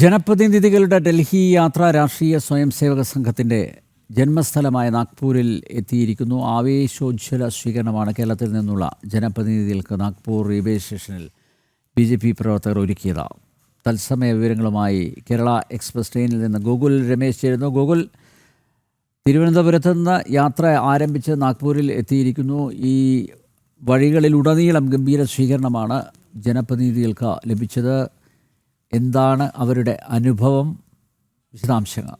ജനപ്രതിനിധികളുടെ ഡൽഹി യാത്ര രാഷ്ട്രീയ സ്വയം സേവക സംഘത്തിന്റെ ജന്മസ്ഥലമായ നാഗ്പൂരിൽ എത്തിയിരിക്കുന്നു. ആവേശോജ്വല സ്വീകരണമാണ് കേരളത്തിൽ നിന്നുള്ള ജനപ്രതിനിധികൾക്ക് നാഗ്പൂർ റെയിൽവേ സ്റ്റേഷനിൽ ബി ജെ പി പ്രവർത്തകർ ഒരുക്കിയത്. തത്സമയ വിവരങ്ങളുമായി കേരള എക്സ്പ്രസ് ട്രെയിനിൽ നിന്ന് ഗൂഗിൾ രമേശ് ചേരുന്നു. ഗൂഗിൾ തിരുവനന്തപുരത്ത് നിന്ന് യാത്ര ആരംഭിച്ച് നാഗ്പൂരിൽ എത്തിയിരിക്കുന്നു. ഈ വഴികളിലുടനീളം ഗംഭീര സ്വീകരണമാണ് ജനപ്രതിനിധികൾക്ക് ലഭിച്ചത്. എന്താണ് അവരുടെ അനുഭവം? വിശദാംശങ്ങൾ.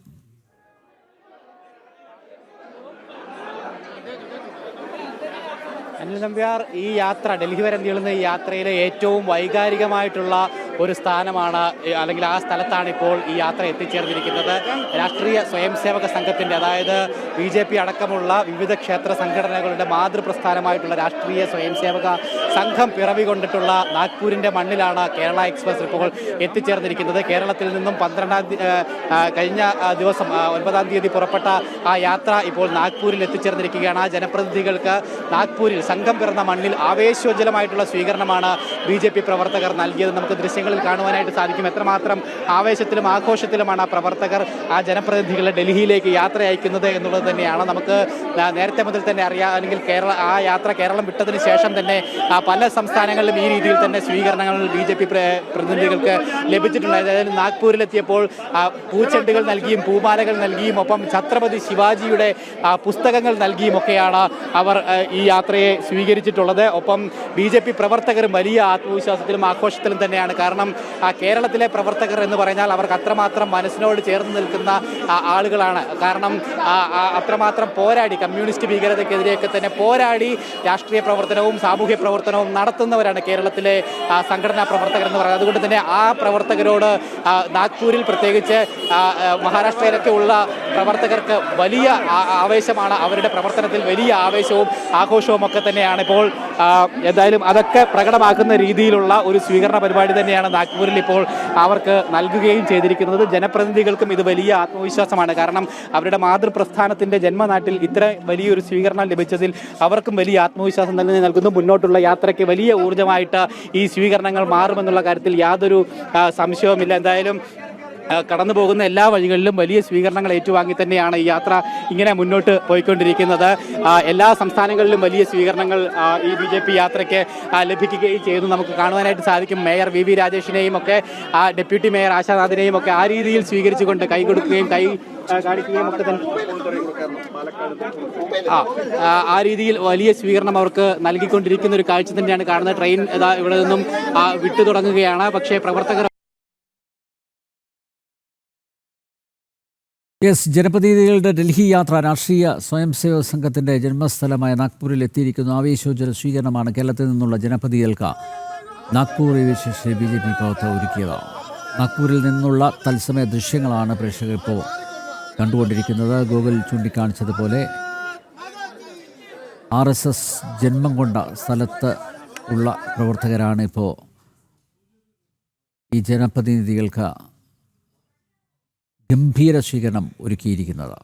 അനിൽ നമ്പ്യാർ ഈ യാത്ര ഡൽഹി വരെ നീളുന്ന ഈ യാത്രയിലെ ഏറ്റവും വൈകാരികമായിട്ടുള്ള ഒരു സ്ഥാനമാണ് അല്ലെങ്കിൽ ആ സ്ഥലത്താണ് ഇപ്പോൾ ഈ യാത്ര എത്തിച്ചേർന്നിരിക്കുന്നത്. രാഷ്ട്രീയ സ്വയം സേവക സംഘത്തിന്റെ അതായത് ബി ജെ പി അടക്കമുള്ള വിവിധ ക്ഷേത്ര സംഘടനകളുടെ മാതൃപ്രസ്ഥാനമായിട്ടുള്ള രാഷ്ട്രീയ സ്വയം സേവക സംഘം പിറവി കൊണ്ടിട്ടുള്ള നാഗ്പൂരിന്റെ മണ്ണിലാണ് കേരള എക്സ്പ്രസ് ഇപ്പോൾ എത്തിച്ചേർന്നിരിക്കുന്നത്. കേരളത്തിൽ നിന്നും പന്ത്രണ്ടാം കഴിഞ്ഞ ദിവസം ഒൻപതാം തീയതി പുറപ്പെട്ട ആ യാത്ര ഇപ്പോൾ നാഗ്പൂരിൽ എത്തിച്ചേർന്നിരിക്കുകയാണ്. ആ ജനപ്രതിനിധികൾക്ക് നാഗ്പൂരിൽ സംഘം പിറന്ന മണ്ണിൽ ആവേശോജ്വലമായിട്ടുള്ള സ്വീകരണമാണ് ബി പ്രവർത്തകർ നൽകിയത് നമുക്ക് ദൃശ്യങ്ങളിൽ കാണുവാനായിട്ട് സാധിക്കും. എത്രമാത്രം ആവേശത്തിലും ആഘോഷത്തിലുമാണ് ആ പ്രവർത്തകർ ആ ജനപ്രതിനിധികളെ ഡൽഹിയിലേക്ക് യാത്ര അയക്കുന്നത് എന്നുള്ളത് തന്നെയാണ്. നമുക്ക് നേരത്തെ മുതൽ തന്നെ അറിയാം അല്ലെങ്കിൽ കേരള ആ യാത്ര കേരളം വിട്ടതിന് ശേഷം തന്നെ പല സംസ്ഥാനങ്ങളിലും ഈ രീതിയിൽ തന്നെ സ്വീകരണങ്ങൾ ബി ജെ പി പ്രതിനിധികൾക്ക് ലഭിച്ചിട്ടുണ്ട് അതായത് നാഗ്പൂരിലെത്തിയപ്പോൾ പൂച്ചെണ്ടുകൾ നൽകിയും പൂമാലകൾ നൽകിയും ഒപ്പം ഛത്രപതി ശിവാജിയുടെ പുസ്തകങ്ങൾ നൽകിയും ഒക്കെയാണ് അവർ ഈ യാത്രയെ സ്വീകരിച്ചിട്ടുള്ളത്. ഒപ്പം ബി പ്രവർത്തകരും വലിയ ആത്മവിശ്വാസത്തിലും ആഘോഷത്തിലും തന്നെയാണ്. കാരണം ആ, കേരളത്തിലെ പ്രവർത്തകർ എന്ന് പറഞ്ഞാൽ അവർക്ക് അത്രമാത്രം മനസ്സിനോട് ചേർന്ന് നിൽക്കുന്ന ആളുകളാണ്. കാരണം അത്രമാത്രം പോരാടി കമ്മ്യൂണിസ്റ്റ് ഭീകരതയ്ക്കെതിരെയൊക്കെ തന്നെ പോരാടി രാഷ്ട്രീയ പ്രവർത്തനവും സാമൂഹ്യ പ്രവർത്തനവും നടത്തുന്നവരാണ് കേരളത്തിലെ സംഘടനാ പ്രവർത്തകർ എന്ന് പറയുന്നത്. അതുകൊണ്ട് തന്നെ ആ പ്രവർത്തകരോട് നാഗ്പൂരിൽ പ്രത്യേകിച്ച് മഹാരാഷ്ട്രയിലൊക്കെ ഉള്ള പ്രവർത്തകർക്ക് വലിയ ആവേശമാണ്. അവരുടെ പ്രവർത്തനത്തിൽ വലിയ ആവേശവും ആഘോഷവും ഒക്കെ തന്നെയാണ് ഇപ്പോൾ എന്തായാലും അതൊക്കെ പ്രകടമാക്കുന്ന രീതിയിലുള്ള ഒരു സ്വീകരണ പരിപാടി തന്നെയാണ് നാഗ്പൂരിൽ ഇപ്പോൾ അവർക്ക് നൽകുകയും ചെയ്തിരിക്കുന്നത്. ജനപ്രതിനിധികൾക്കും ഇത് വലിയ ആത്മവിശ്വാസമാണ്. കാരണം അവരുടെ മാതൃപ്രസ്ഥാനത്തിന്റെ ജന്മനാട്ടിൽ ഇത്ര വലിയൊരു സ്വീകരണം ലഭിച്ചതിൽ അവർക്കും വലിയ ആത്മവിശ്വാസം തന്നെ നൽകുന്നു മുന്നോട്ടുള്ള യാത്രയ്ക്ക് വലിയ ഊർജമായിട്ട് ഈ സ്വീകരണങ്ങൾ മാറുമെന്നുള്ള കാര്യത്തിൽ യാതൊരു സംശയവുമില്ല. എന്തായാലും കടന്നു പോകുന്ന എല്ലാ വഴികളിലും വലിയ സ്വീകരണങ്ങൾ ഏറ്റുവാങ്ങി തന്നെയാണ് ഈ യാത്ര ഇങ്ങനെ മുന്നോട്ട് പോയിക്കൊണ്ടിരിക്കുന്നത്. എല്ലാ സംസ്ഥാനങ്ങളിലും വലിയ സ്വീകരണങ്ങൾ ഈ ബി ജെ പി യാത്രയ്ക്ക് ലഭിക്കുകയും ചെയ്തു നമുക്ക് കാണുവാനായിട്ട് സാധിക്കും മേയർ വി വി രാജേഷിനെയും ഒക്കെ ഡെപ്യൂട്ടി മേയർ ആശാനാഥിനെയും ഒക്കെ ആ രീതിയിൽ സ്വീകരിച്ചുകൊണ്ട് കൈ കൊടുക്കുകയും കൈ ഒക്കെ തന്നെ. ആ ആ, രീതിയിൽ വലിയ സ്വീകരണം അവർക്ക് നൽകിക്കൊണ്ടിരിക്കുന്ന ഒരു കാഴ്ച തന്നെയാണ് കാണുന്നത്. ട്രെയിൻ ഇവിടെ നിന്നും വിട്ടു തുടങ്ങുകയാണ് പക്ഷേ പ്രവർത്തകർ യെസ് ജനപ്രതിനിധികളുടെ ഡൽഹി യാത്ര രാഷ്ട്രീയ സ്വയം സേവക സംഘത്തിന്റെ ജന്മസ്ഥലമായ നാഗ്പൂരിൽ എത്തിയിരിക്കുന്ന. ആവേശോജ്വല സ്വീകരണമാണ് കേരളത്തിൽ നിന്നുള്ള ജനപ്രതികൾക്ക് നാഗ്പൂർ സ്റ്റേഷനിൽ ബി ജെ പി പ്രവർത്തകർ ഒരുക്കിയത്. നാഗ്പൂരിൽ നിന്നുള്ള തത്സമയ ദൃശ്യങ്ങളാണ് പ്രേക്ഷകർ ഇപ്പോൾ കണ്ടുകൊണ്ടിരിക്കുന്നത്. ഗൂഗിൾ ചൂണ്ടിക്കാണിച്ചതുപോലെ ആർ എസ് എസ് ജന്മം കൊണ്ട സ്ഥലത്ത് ഉള്ള പ്രവർത്തകരാണ് ഇപ്പോൾ ഈ ജനപ്രതിനിധികൾക്ക് ഗംഭീര സ്വീകരണം ഒരുക്കിയിരിക്കുന്നത്